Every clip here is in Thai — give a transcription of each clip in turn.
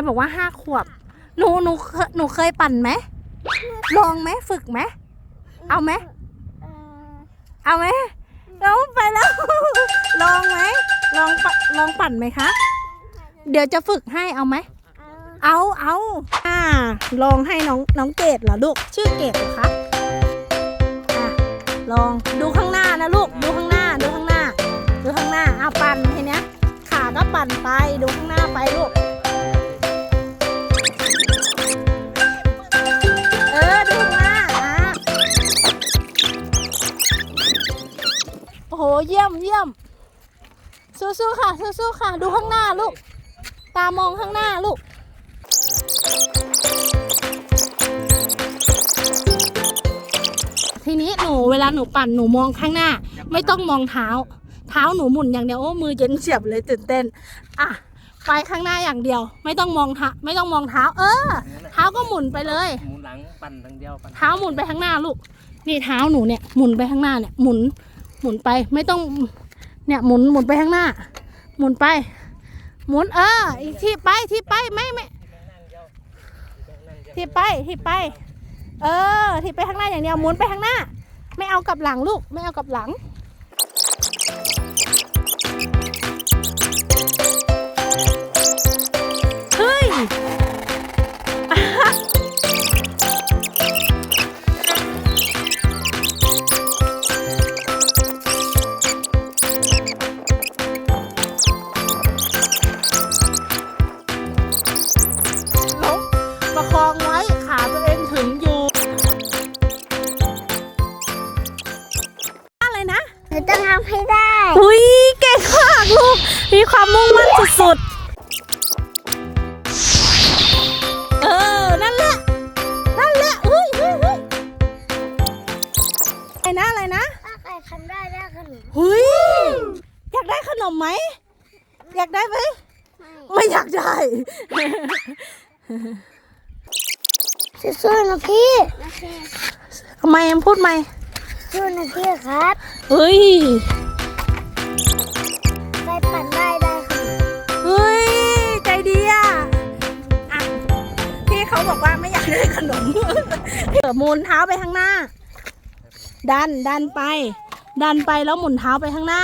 ายบอกว่าห้าขวบ หนูหนูเคยหนูเคยปั่นไหม ลองไหมฝึกไหม เอาไหม เอ่อเอาไหมเราไปแล้ว ลองไหม ลองปะลองปั่นไหมคะ เดี๋ยวจะฝึกให้เอาไหมเอาเอาเอาอ่า ลองให้น้องน้องเกดเหรอลูก ชื่อเกดเหรอคะอะลองดูข้างหน้านะลูก ดูข้างหน้า ดูข้างหน้า ดูข้างหน้า เอาปั่นทีเนี้ยขาก็ปั่นไป ดูข้างหน้าไปลูก โอ้โห เยี่ยมเยี่ยม สู้ๆค่ะ สู้ๆค่ะ ดูข้างหน้าลูก ตามองข้างหน้าลูกทีนี้หนูเวลาหนูปั่นหนูมองข้างหน้า ไม่ต้องมองเท้า เท้าหนูหมุนอย่างเดียวโอ้มือเย็นเฉียบเลยตื่นเต้นอะไปข้างหน้าอย่างเดียว ไม่ต้องมองเท้าไม่ต้องมองเท้า เออ เท้าก็หมุนไปเลยหมุนหลังปั่นทางเดียวปั่นเท้าหมุนไปข้างหน้าลูก นี่เท้าหนูเนี่ยหมุนไปข้างหน้าเนี่ยหมุน หมุนไปไม่ต้องเนี่ยหมุนหมุนไปข้างหน้า หมุนไป หมุนเอออีกที่ไปที่ไปไม่ไม่ที่ไปที่ไป เออที่ไปข้างหน้าอย่างเดียวหมุนไปข้างหน้า ไม่เอากลับหลังลูกไม่เอากลับหลัง ลูกมีความมุ่งมั่นสุดๆ เออ นั่นแหละ นั่นแหละเฮ้ยเฮ้ยเฮ้ยอะไรนะ อะไรนะ ถ้าใครทำได้ได้ขนมเฮ้ยอยากได้ขนมไหม อยากได้ไหม ไม่ไม่อยากได้ สู้ๆนะพี่โอเคทำไมยังพูดไหมสู้นะพี่ครับ เฮ้ย ได้ขนมเออหมุนเท้าไปข้างหน้า ดันดันไป ดันไปแล้วหมุนเท้าไปข้างหน้า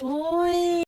โอ้ย